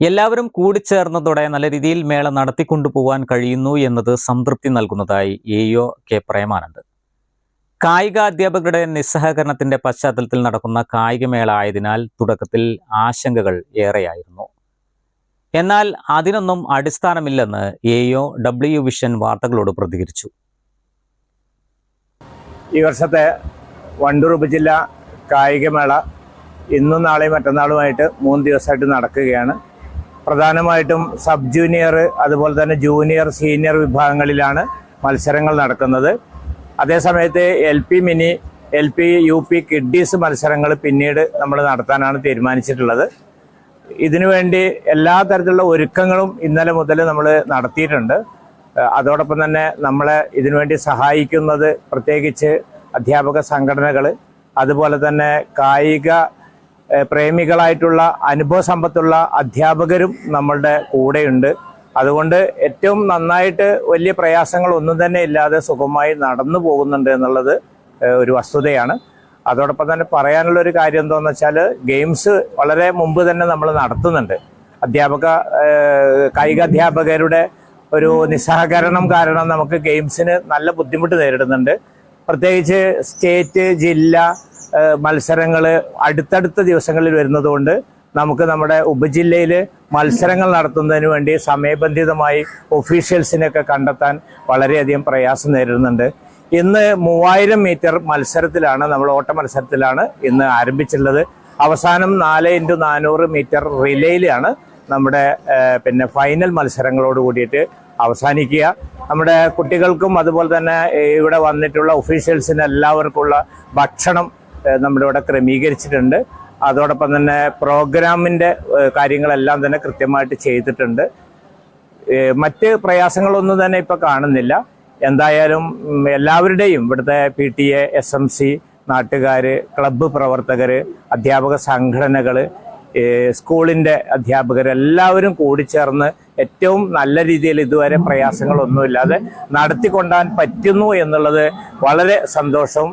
എല്ലാവരും കൂടി ചേർന്നതോടെ നല്ല രീതിയിൽ മേള നടത്തിക്കൊണ്ടുപോകാൻ കഴിയുന്നു എന്നത് സംതൃപ്തി നൽകുന്നതായി എ ഒ കെ പ്രേമാനന്ദ്. കായിക അധ്യാപകരുടെ നിസ്സഹകരണത്തിന്റെ പശ്ചാത്തലത്തിൽ നടക്കുന്ന കായികമേള ആയതിനാൽ തുടക്കത്തിൽ ആശങ്കകൾ ഏറെയായിരുന്നു. എന്നാൽ അതിനൊന്നും അടിസ്ഥാനമില്ലെന്ന് എ ഒ ഡബ്ല്യു വിഷൻ വാർത്തകളോട് പ്രതികരിച്ചു. ഈ വർഷത്തെ വണ്ടൂർ ഉപജില്ല കായികമേള ഇന്നും നാളെയും മറ്റന്നാളുമായിട്ട് മൂന്ന് ദിവസമായിട്ട് നടക്കുകയാണ്. പ്രധാനമായിട്ടും സബ് ജൂനിയർ അതുപോലെ തന്നെ ജൂനിയർ സീനിയർ വിഭാഗങ്ങളിലാണ് മത്സരങ്ങൾ നടക്കുന്നത്. അതേസമയത്ത് L P mini L P U P kiddies മത്സരങ്ങൾ പിന്നീട് നമ്മൾ നടത്താനാണ് തീരുമാനിച്ചിട്ടുള്ളത്. ഇതിനുവേണ്ടി എല്ലാ തരത്തിലുള്ള ഒരുക്കങ്ങളും ഇന്നലെ മുതൽ നമ്മൾ നടത്തിയിട്ടുണ്ട്. അതോടൊപ്പം തന്നെ നമ്മളെ ഇതിനുവേണ്ടി സഹായിക്കുന്നത് പ്രത്യേകിച്ച് അധ്യാപക സംഘടനകൾ അതുപോലെ തന്നെ കായിക പ്രേമികളായിട്ടുള്ള അനുഭവ സമ്പത്തുള്ള അധ്യാപകരും നമ്മളുടെ കൂടെയുണ്ട്. അതുകൊണ്ട് ഏറ്റവും നന്നായിട്ട് വലിയ പ്രയാസങ്ങൾ ഒന്നും തന്നെ ഇല്ലാതെ സുഖമായി നടന്നു പോകുന്നുണ്ട് എന്നുള്ളത് ഒരു വസ്തുതയാണ്. അതോടൊപ്പം തന്നെ പറയാനുള്ള ഒരു കാര്യം എന്താണെന്ന് വെച്ചാൽ ഗെയിംസ് വളരെ മുമ്പ് തന്നെ നമ്മൾ നടത്തുന്നുണ്ട്. അധ്യാപക കായിക അധ്യാപകരുടെ ഒരു നിസ്സഹകരണം കാരണം നമുക്ക് ഗെയിംസിന് നല്ല ബുദ്ധിമുട്ട് നേരിടുന്നുണ്ട്. പ്രത്യേകിച്ച് സ്റ്റേറ്റ് ജില്ല മത്സരങ്ങൾ അടുത്തടുത്ത ദിവസങ്ങളിൽ വരുന്നതുകൊണ്ട് നമുക്ക് നമ്മുടെ ഉപജില്ലയിൽ മത്സരങ്ങൾ നടത്തുന്നതിന് വേണ്ടി സമയബന്ധിതമായി ഒഫീഷ്യൽസിനെയൊക്കെ കണ്ടെത്താൻ വളരെയധികം പ്രയാസം നേരിടുന്നുണ്ട്. ഇന്ന് മൂവായിരം മീറ്റർ മത്സരത്തിലാണ് നമ്മൾ ഓട്ട മത്സരത്തിലാണ് ഇന്ന് ആരംഭിച്ചിട്ടുള്ളത്. അവസാനം നാല് ഇന്റു നാനൂറ് മീറ്റർ റിലേയിലാണ് നമ്മുടെ പിന്നെ ഫൈനൽ മത്സരങ്ങളോട് കൂടിയിട്ട് അവസാനിക്കുക. നമ്മുടെ കുട്ടികൾക്കും അതുപോലെ തന്നെ ഇവിടെ വന്നിട്ടുള്ള ഒഫീഷ്യൽസിന് എല്ലാവർക്കുമുള്ള ഭക്ഷണം ഇവിടെ ക്രമീകരിച്ചിട്ടുണ്ട്. അതോടൊപ്പം തന്നെ പ്രോഗ്രാമിന്റെ കാര്യങ്ങളെല്ലാം തന്നെ കൃത്യമായിട്ട് ചെയ്തിട്ടുണ്ട്. മറ്റ് പ്രയാസങ്ങളൊന്നും തന്നെ ഇപ്പം കാണുന്നില്ല. എന്തായാലും എല്ലാവരുടെയും ഇവിടുത്തെ P T A S M C നാട്ടുകാർ ക്ലബ്ബ് പ്രവർത്തകർ അധ്യാപക സംഘടനകൾ സ്കൂളിന്റെ അധ്യാപകർ എല്ലാവരും കൂടി ചേർന്ന് ഏറ്റവും നല്ല രീതിയിൽ ഇതുവരെ പ്രയാസങ്ങളൊന്നുമില്ലാതെ നടത്തിക്കൊണ്ടാൻ പറ്റുന്നു എന്നുള്ളത് വളരെ സന്തോഷവും